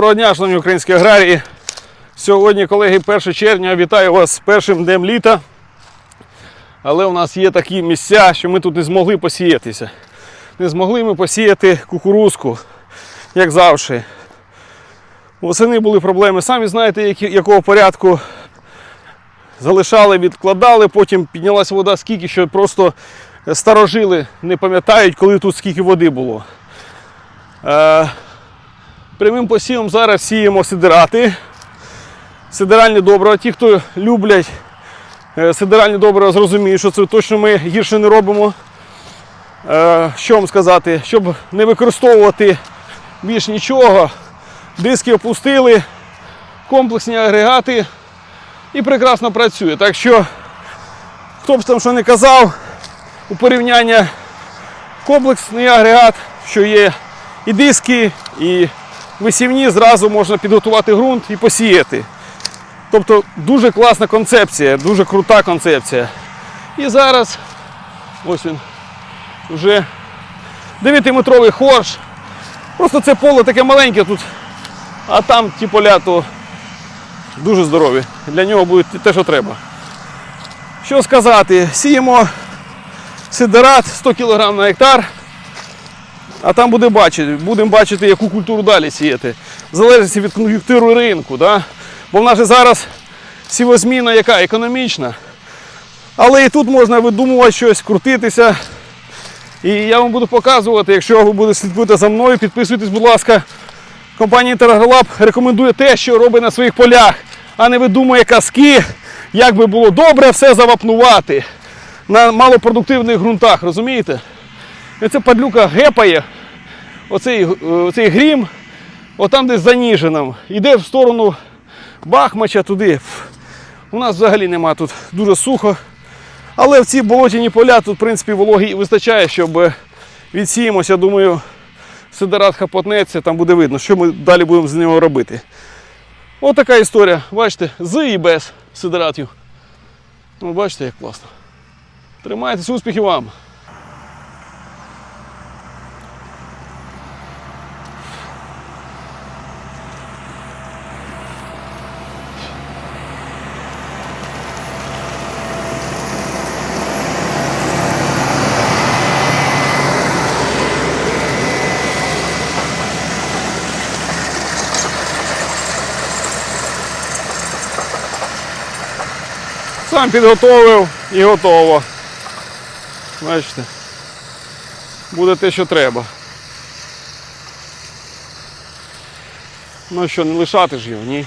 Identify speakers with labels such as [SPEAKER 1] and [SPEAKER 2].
[SPEAKER 1] Доброго дня, шановні українські аграрії. Сьогодні, колеги, 1 червня, вітаю вас з першим днем літа. Але у нас є такі місця, що ми тут не змогли посіятися. Не змогли ми посіяти кукурузку, як завжди. Восени були проблеми, самі знаєте, якого порядку. Залишали, відкладали, потім піднялася вода скільки, що просто старожили, не пам'ятають, коли тут скільки води було. Прямим посівом зараз сіємо сидирати. Сидиральні добрива. Ті, хто люблять е, сидиральні добрива, зрозуміють, що це точно ми гірше не робимо. Е, Що вам сказати? Щоб не використовувати більш нічого, диски опустили, комплексні агрегати і прекрасно працює. Так що, хто б там що не казав, у порівняння комплексний агрегат, що є і диски, і висівні, зразу можна підготувати ґрунт і посіяти. Тобто дуже класна концепція, дуже крута концепція. І зараз ось він вже 9-метровий хорш. Просто це поле таке маленьке тут, а там ті поля то дуже здорові. Для нього буде те, що треба. Що сказати, сіємо сидерат 100 кг на гектар. А там буде бачити, будемо бачити, яку культуру далі сіяти. В залежності від кон'юнктури ринку. Да? Бо в нас же зараз сівозміна яка економічна. Але і тут можна видумувати щось, крутитися. І я вам буду показувати, якщо ви будете слідкувати за мною, підписуйтесь, будь ласка. Компанія Інтергролаб рекомендує те, що робить на своїх полях, а не видумує казки, як би було добре все завапнувати на малопродуктивних ґрунтах, розумієте? Ця падлюка гепає, оцей, е, оцей грім, отам десь за Ніжином, іде в сторону Бахмача туди. У нас взагалі нема тут дуже сухо. Але в ці болотяні поля тут, в принципі, вологи вистачає, щоб е, відсіємося. Думаю, сидорат хапотнеться, там буде видно, що ми далі будемо з нього робити. Ось така історія, бачите, з і без сидоратів. Ну, бачите, як класно. Тримайтеся, успіхів вам! Сам підготовив і готово. Бачите, буде те, що треба. Ну що, не лишати ж його, ні.